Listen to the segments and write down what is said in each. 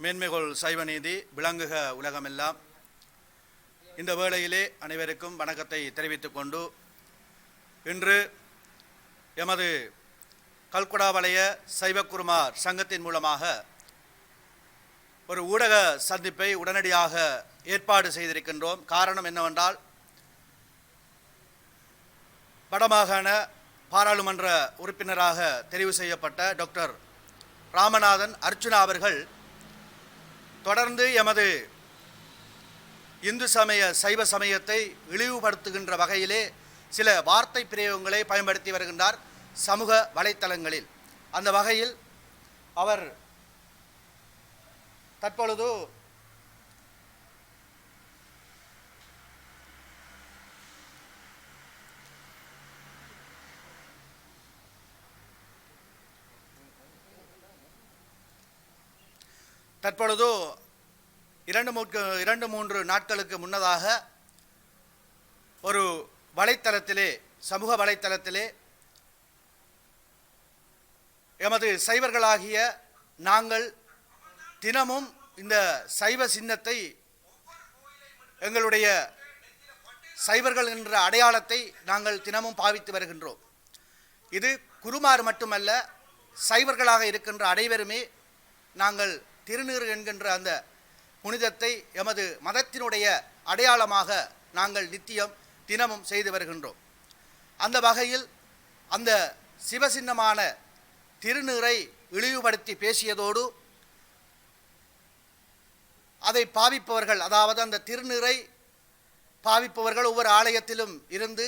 மேன்மைகொள் சைவநீதி விளங்குக உலகமெல்லாம். இந்த வேளையிலே அனைவருக்கும் வணக்கத்தை தெரிவித்துக் கொண்டு இன்று எமது கல்குடாவளைய சைவக்குருமார் சங்கத்தின் மூலமாக ஒரு ஊடக சந்திப்பை உடனடியாக ஏற்பாடு செய்திருக்கின்றோம். காரணம் என்னவென்றால் வடமாகாண பாராளுமன்ற உறுப்பினராக தெரிவு செய்யப்பட்ட டாக்டர் ராமநாதன் அர்ச்சுனா அவர்கள் தொடர்ந்து எமது இந்து சமய சைவ சமயத்தை இழிவுபடுத்துகின்ற வகையிலே சில வார்த்தை பிரயோகங்களை பயன்படுத்தி வருகின்றார் சமூக வலைத்தளங்களில். அந்த வகையில் அவர் தற்பொழுது தற்பொழுது இரண்டு மூக்கு இரண்டு மூன்று நாட்களுக்கு முன்னதாக ஒரு வலைத்தளத்திலே சமூக வலைத்தளத்திலே எமது சைவர்களாகிய நாங்கள் தினமும் இந்த சைவ சின்னத்தை எங்களுடைய சைவர்கள் என்ற அடையாளத்தை நாங்கள் தினமும் பாவித்து வருகின்றோம். இது குருமார் மட்டுமல்ல சைவர்களாக இருக்கின்ற அனைவருமே நாங்கள் திருநீறு என்கின்ற அந்த புனிதத்தை எமது மதத்தினுடைய அடையாளமாக நாங்கள் நித்தியம் தினமும் செய்து வருகின்றோம். அந்த வகையில் அந்த சிவசின்னமான திருநீரை இழிவுபடுத்தி பேசியதோடு அதை பாவிப்பவர்கள் அதாவது அந்த திருநீரை பாவிப்பவர்கள் ஒவ்வொரு ஆலயத்திலும் இருந்து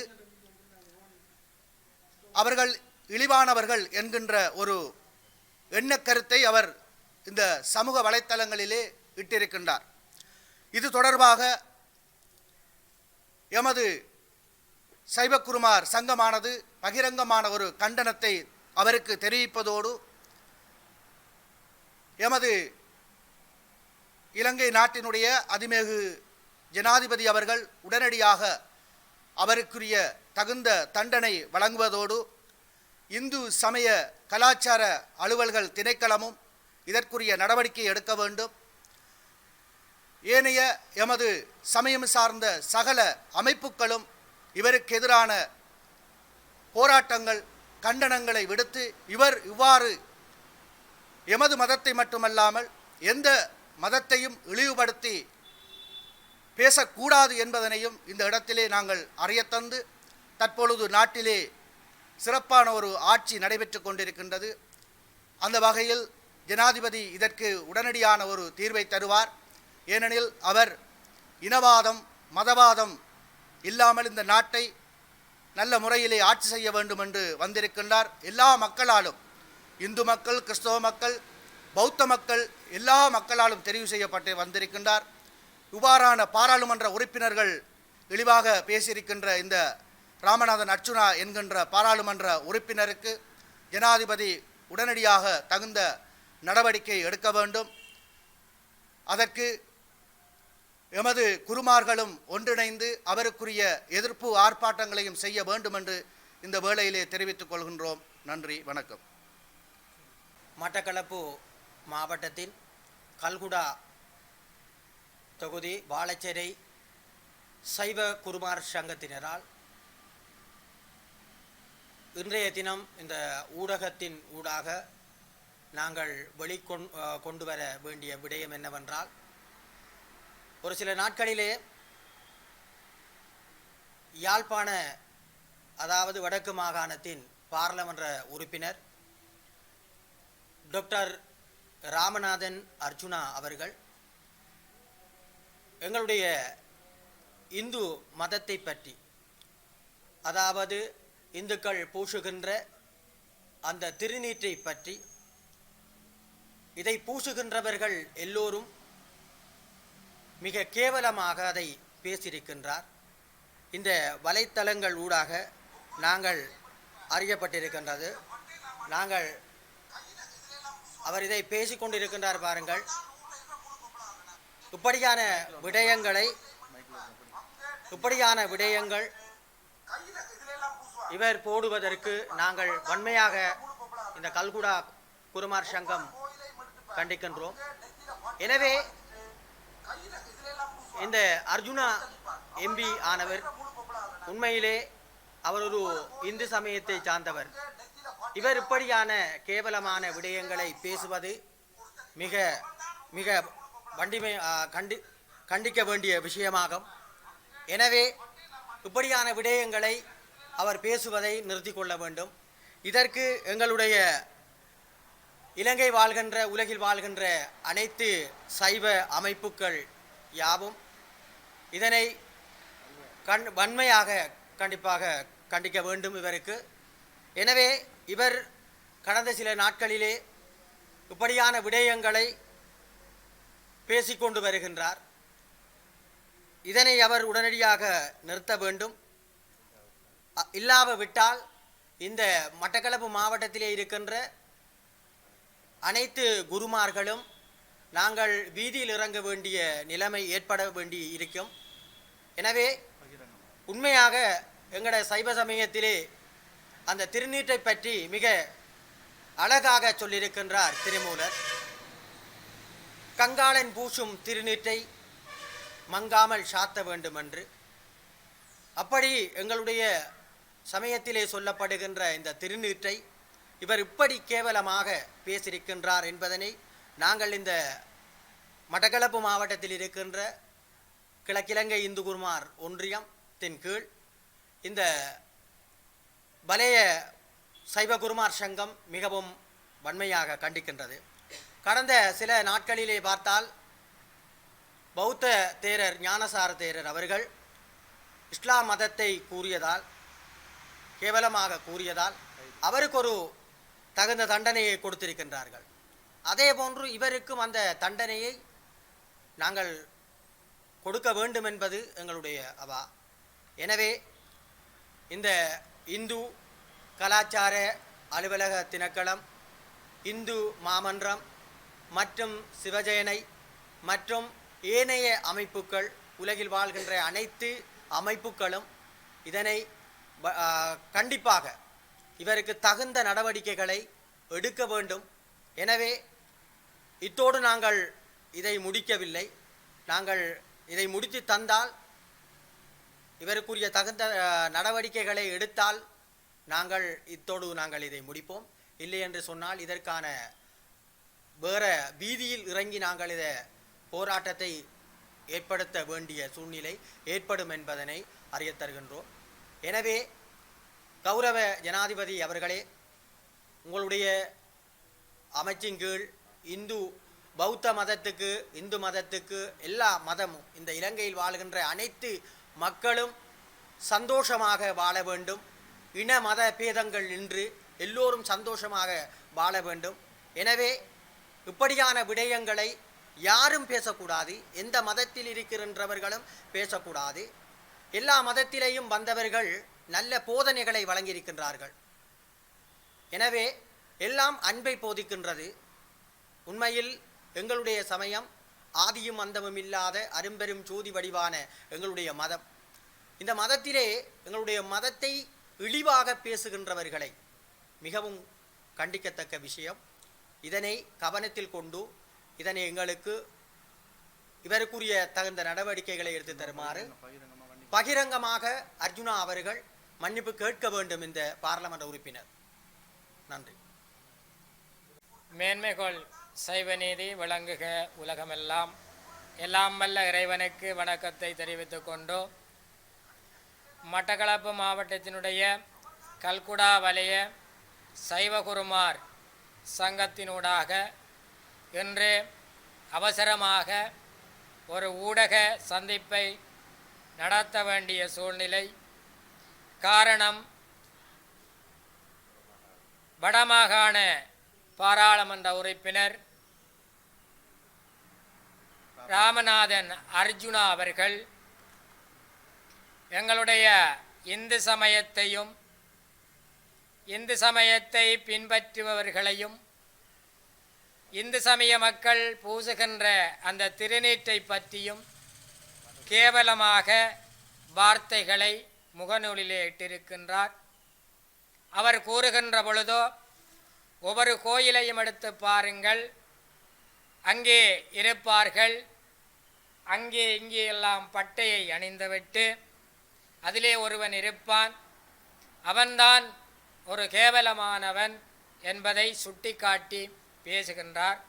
அவர்கள் இழிவானவர்கள் என்கின்ற ஒரு எண்ணக்கருத்தை அவர் இந்த சமூக வலைத்தளங்களிலே இட்டிருக்கின்றார். இது தொடர்பாக எமது சைவக்குருமார் சங்கமானது பகிரங்கமான ஒரு கண்டனத்தை அவருக்கு தெரிவிப்பதோடு எமது இலங்கை நாட்டினுடைய அதிமேகு ஜனாதிபதி அவர்கள் உடனடியாக அவருக்குரிய தகுந்த தண்டனை வழங்குவதோடு இந்து சமய கலாச்சார அலுவல்கள் திணைக்களமும் இதற்குரிய நடவடிக்கை எடுக்க வேண்டும். ஏனைய எமது சமயம் சார்ந்த சகல அமைப்புகளும் இவருக்கு எதிரான போராட்டங்கள் கண்டனங்களை விடுத்து இவர் இவ்வாறு எமது மதத்தை மட்டுமல்லாமல் எந்த மதத்தையும் இழிவுபடுத்தி பேசக்கூடாது என்பதனையும் இந்த இடத்திலே நாங்கள் அறியத்தந்து தற்பொழுது நாட்டிலே சிறப்பான ஒரு ஆட்சி நடைபெற்று கொண்டிருக்கின்றது. அந்த வகையில் ஜனாதிபதி இதற்கு உடனடியான ஒரு தீர்வை தருவார். ஏனெனில் அவர் இனவாதம் மதவாதம் இல்லாமல் இந்த நாட்டை நல்ல முறையிலே ஆட்சி செய்ய வேண்டும் என்று வந்திருக்கின்றார். எல்லா மக்களாலும் இந்து மக்கள் கிறிஸ்தவ மக்கள் பௌத்த மக்கள் எல்லா மக்களாலும் தெரிவு செய்யப்பட்டு வந்திருக்கின்றார். இவ்வாறான பாராளுமன்ற உறுப்பினர்கள் இழிவாக பேசியிருக்கின்ற இந்த ராமநாதன் அர்ச்சுனா என்கின்ற பாராளுமன்ற உறுப்பினருக்கு ஜனாதிபதி உடனடியாக தகுந்த நடவடிக்கை எடுக்க வேண்டும். அதற்கு எமது குருமார்களும் ஒன்றிணைந்து அவருக்குரிய எதிர்ப்பு ஆர்ப்பாட்டங்களையும் செய்ய வேண்டும் என்று இந்த வேளையிலே தெரிவித்துக் கொள்கின்றோம். நன்றி வணக்கம். மட்டக்களப்பு மாவட்டத்தின் கல்குடா தொகுதி வாழைச்சேரை சைவ குருமார் சங்கத்தினரால் இன்றைய தினம் இந்த ஊடகத்தின் ஊடாக நாங்கள் வெளிக்கொண் கொண்டு வர வேண்டிய விடயம் என்னவென்றால் ஒரு சில நாட்களிலே யாழ்ப்பாண அதாவது வடக்கு மாகாணத்தின் பாராளுமன்ற உறுப்பினர் டாக்டர் ராமநாதன் அர்ஜுனா அவர்கள் எங்களுடைய இந்து மதத்தை பற்றி அதாவது இந்துக்கள் பூசுகின்ற அந்த திருநீற்றை பற்றி இதை பூசுகின்றவர்கள் எல்லோரும் மிக கேவலமாக அதை பேசியிருக்கின்றார். இந்த வலைத்தளங்கள் ஊடாக நாங்கள் அறியப்பட்டிருக்கின்றது. நாங்கள் அவர் இதை பேசிக்கொண்டிருக்கின்றார் பாருங்கள். இப்படியான விடயங்களை இப்படியான விடயங்கள் இவர் போடுவதற்கு நாங்கள் வன்மையாக இந்த கல்குடா குருமார் சங்கம் கண்டிக்கின்றோம். எனவே இந்த அர்ஜுனா எம்பி ஆனவர் உண்மையிலே அவர் ஒரு இந்து சமயத்தை சார்ந்தவர். இவர் இப்படியான கேவலமான விடயங்களை பேசுவது மிக மிக வண்டிமை கண்டி கண்டிக்க வேண்டிய விஷயமாகும். எனவே இப்படியான விடயங்களை அவர் பேசுவதை நிறுத்தி கொள்ள வேண்டும். இதற்கு எங்களுடைய இலங்கை வாழ்கின்ற உலகில் வாழ்கின்ற அனைத்து சைவ அமைப்புகள் யாவும் இதனை கண் வன்மையாக கண்டிப்பாக கண்டிக்க வேண்டும் இவருக்கு. எனவே இவர் கடந்த சில நாட்களிலே இப்படியான விடயங்களை பேசிக்கொண்டு வருகின்றார். இதனை அவர் உடனடியாக நிறுத்த வேண்டும். இல்லாவிட்டால் இந்த மட்டக்களப்பு மாவட்டத்திலே இருக்கின்ற அனைத்து குருமார்களும் நாங்கள் வீதியில் இறங்க வேண்டிய நிலைமை ஏற்பட வேண்டி இருக்கும். எனவே உண்மையாக எங்களோட சைவ சமயத்திலே அந்த திருநீட்டை பற்றி மிக அழகாக சொல்லியிருக்கின்றார் திருமூலர். கங்காளன் பூசும் திருநீற்றை மங்காமல் சாத்த வேண்டும் என்று அப்படி எங்களுடைய சமயத்திலே சொல்லப்படுகின்ற இந்த திருநீற்றை இவர் இப்படி கேவலமாக பேசியிருக்கின்றார் என்பதனை நாங்கள் இந்த மட்டக்களப்பு மாவட்டத்தில் இருக்கின்ற கிழக்கிழங்கை இந்து குருமார் ஒன்றியத்தின் கீழ் இந்த வலைய சைவ குருமார் சங்கம் மிகவும் வன்மையாக கண்டிக்கின்றது. கடந்த சில நாட்களிலே பார்த்தால் பௌத்த தேரர் ஞானசார தேரர் அவர்கள் இஸ்லாம் மதத்தை கூறியதால் கேவலமாக கூறியதால் அவருக்கு ஒரு தகுந்த தண்டனையை கொடுத்திருக்கின்றார்கள். அதே போன்று இவருக்கும் அந்த தண்டனையை நாங்கள் கொடுக்க வேண்டும் என்பது எங்களுடைய அவா. எனவே இந்த இந்து கலாச்சார அலுவலக திணைக்களம் இந்து மாமன்றம் மற்றும் சிவஜயனை மற்றும் ஏனைய அமைப்புகள் உலகில் வாழ்கின்ற அனைத்து அமைப்புகளும் இதனை வ- கண்டிப்பாக இவருக்கு தகுந்த நடவடிக்கைகளை எடுக்க வேண்டும். எனவே இத்தோடு நாங்கள் இதை முடிக்கவில்லை. நாங்கள் இதை முடித்து தந்தால் இவருக்குரிய தகுந்த நடவடிக்கைகளை எடுத்தால் நாங்கள் இத்தோடு நாங்கள் இதை முடிப்போம். இல்லை என்று சொன்னால் இதற்கான வேற வீதியில் இறங்கி நாங்கள் இதை போராட்டத்தை ஏற்படுத்த வேண்டிய சூழ்நிலை ஏற்படும் என்பதனை அறிய தருகின்றோம். எனவே கௌரவ ஜனாதிபதி அவர்களே உங்களுடைய அமைச்சின் கீழ் இந்து பௌத்த மதத்துக்கு இந்து மதத்துக்கு எல்லா மதமும் இந்த இலங்கையில் வாழ்கின்ற அனைத்து மக்களும் சந்தோஷமாக வாழ வேண்டும். இன மத பேதங்கள் நின்று எல்லோரும் சந்தோஷமாக வாழ வேண்டும். எனவே இப்படியான விடயங்களை யாரும் பேசக்கூடாது. எந்த மதத்தில் இருக்கின்றவர்களும் பேசக்கூடாது. எல்லா மதத்திலேயும் வந்தவர்கள் நல்ல போதனைகளை வழங்கியிருக்கின்றார்கள். எனவே எல்லாம் அன்பை போதிக்கின்றது. உண்மையில் எங்களுடைய சமயம் ஆதியும் அந்தமும் இல்லாத அரும்பெரும் ஜோதி வடிவான எங்களுடைய மதம். இந்த மதத்திலே எங்களுடைய மதத்தை இழிவாக பேசுகின்றவர்களை மிகவும் கண்டிக்கத்தக்க விஷயம். இதனை கவனத்தில் கொண்டு இதனை எங்களுக்கு இவருக்குரிய தகுந்த நடவடிக்கைகளை எடுத்து தருமாறு பகிரங்கமாக அர்ஜுனா அவர்கள் மன்னிப்பு கேட்க வேண்டும் இந்த பாராளுமன்ற உறுப்பினர். நன்றி. மேன்மைகொள் சைவநீதி விளங்குக உலகமெல்லாம். எல்லாம் வல்ல இறைவனுக்கு வணக்கத்தை தெரிவித்துக் கொண்டு. மட்டக்களப்பு மாவட்டத்தினுடைய கல்குடா வலய சைவகுருமார் சங்கத்தினூடாக இன்று அவசரமாக ஒரு ஊடக சந்திப்பை நடத்த வேண்டிய சூழ்நிலை காரணம் வடமாகாண பாராளுமன்ற உறுப்பினர் ராமநாதன் அர்ஜுனா அவர்கள் எங்களுடைய இந்து சமயத்தையும் இந்து சமயத்தை பின்பற்றுபவர்களையும் இந்து சமய மக்கள் பூசுகின்ற அந்த திருநீற்றை பற்றியும் கேவலமாக வார்த்தைகளை முகநூலிலே இட்டிருக்கின்றார். அவர் கூறுகின்ற பொழுதோ ஒவ்வொரு கோயிலையும் எடுத்து பாருங்கள். அங்கே இருப்பார்கள். அங்கே இங்கே எல்லாம் பட்டையை அணிந்துவிட்டு அதிலே ஒருவன் இருப்பான். அவன்தான் ஒரு கேவலமானவன் என்பதை சுட்டிக்காட்டி பேசுகின்றார்.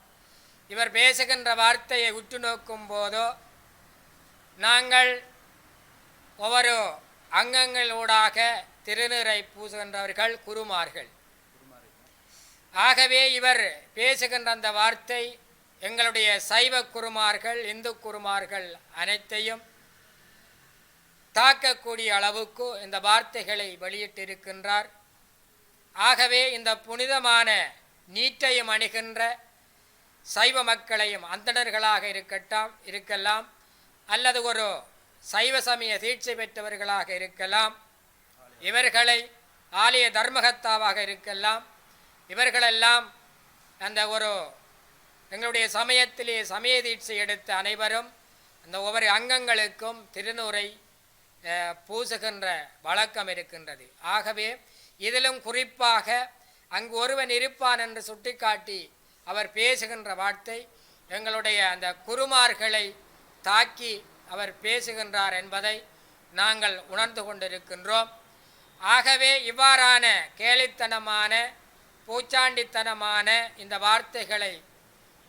இவர் பேசுகின்ற வார்த்தையை உற்று நோக்கும் போதோ நாங்கள் ஒவ்வொரு அங்கங்களூடாக திருநீரை பூசுகின்றவர்கள் குருமார்கள். ஆகவே இவர் பேசுகின்ற அந்த வார்த்தை எங்களுடைய சைவ குருமார்கள் இந்து குருமார்கள் அனைத்தையும் தாக்கக்கூடிய அளவுக்கு இந்த வார்த்தைகளை வெளியிட்டிருக்கின்றார். ஆகவே இந்த புனிதமான நீட்டையும் அணுகின்ற சைவ மக்களையும் அந்தணர்களாக இருக்கட்டும் இருக்கலாம். அல்லது ஒரு சைவ சமய தீட்சை பெற்றவர்களாக இருக்கலாம். இவர்களை ஆலய தர்மகத்தாவாக இருக்கலாம். இவர்களெல்லாம் அந்த ஒரு எங்களுடைய சமயத்திலே சமய தீட்சை எடுத்த அனைவரும் அந்த ஒவ்வொரு அங்கங்களுக்கும் திருநூரை பூசுகின்ற வழக்கம் இருக்கின்றது. ஆகவே இதிலும் குறிப்பாக அங்கு ஒருவன் இருப்பான் என்று சுட்டிக்காட்டி அவர் பேசுகின்ற வார்த்தை எங்களுடைய அந்த குருமார்களை தாக்கி அவர் பேசுகின்றார் என்பதை நாங்கள் உணர்ந்து கொண்டிருக்கின்றோம். ஆகவே இவ்வாறான கேலித்தனமான பூச்சாண்டித்தனமான இந்த வார்த்தைகளை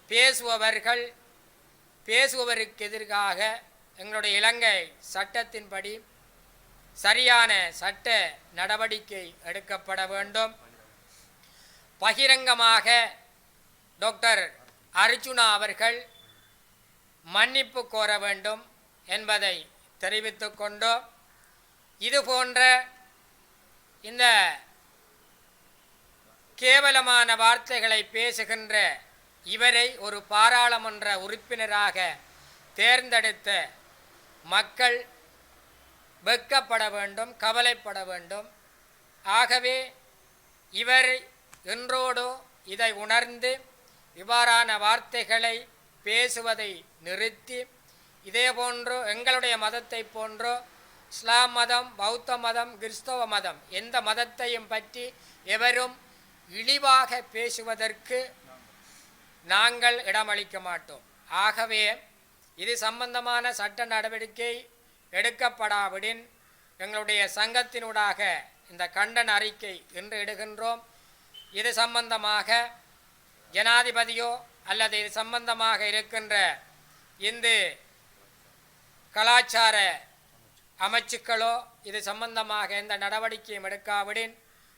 பேசுபவர்கள் பேசுபவருக்கு எதிராக எங்களுடைய இலங்கை சட்டத்தின்படி சரியான சட்ட நடவடிக்கை எடுக்கப்பட வேண்டும். பகிரங்கமாக டாக்டர் அர்ஜுனா அவர்கள் மன்னிப்பு கோர வேண்டும். என்பதை தெரிவித்து கொண்டோ இது போன்ற இந்த கேவலமான வார்த்தைகளை பேசுகின்ற இவரை ஒரு பாராளுமன்ற உறுப்பினராக தேர்ந்தெடுத்த மக்கள் வெக்கப்பட வேண்டும் கவலைப்பட வேண்டும். ஆகவே இவர் இன்றோடு இதை உணர்ந்து இவ்வாறான வார்த்தைகளை பேசுவதை நிறுத்தி இதே போன்று எங்களுடைய மதத்தை போன்றோ இஸ்லாம் மதம் பௌத்த மதம் கிறிஸ்தவ மதம் எந்த மதத்தையும் பற்றி எவரும் இழிவாக பேசுவதற்கு நாங்கள் இடமளிக்க மாட்டோம். ஆகவே இது சம்பந்தமான சட்ட நடவடிக்கை எடுக்கப்படாவிடின் எங்களுடைய சங்கத்தினூடாக இந்த கண்டன அறிக்கை இன்று இடுகின்றோம். இது சம்பந்தமாக ஜனாதிபதியோ அல்லது இது சம்பந்தமாக இருக்கின்ற இந்து கலாச்சார அமைச்சுக்களோ இது சம்பந்தமாக எந்த நடவடிக்கையும் எடுக்காவிடின்.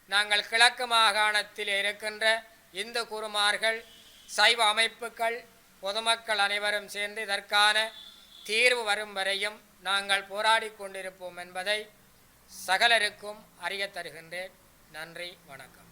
நாங்கள் கிழக்கு மாகாணத்தில் இருக்கின்ற இந்து குருமார்கள் சைவ அமைப்புகள் பொதுமக்கள் அனைவரும் சேர்ந்து இதற்கான தீர்வு வரும் வரையும் நாங்கள் போராடி கொண்டிருப்போம் என்பதை சகலருக்கும் அறியத் தருகின்றேன் நன்றி வணக்கம்.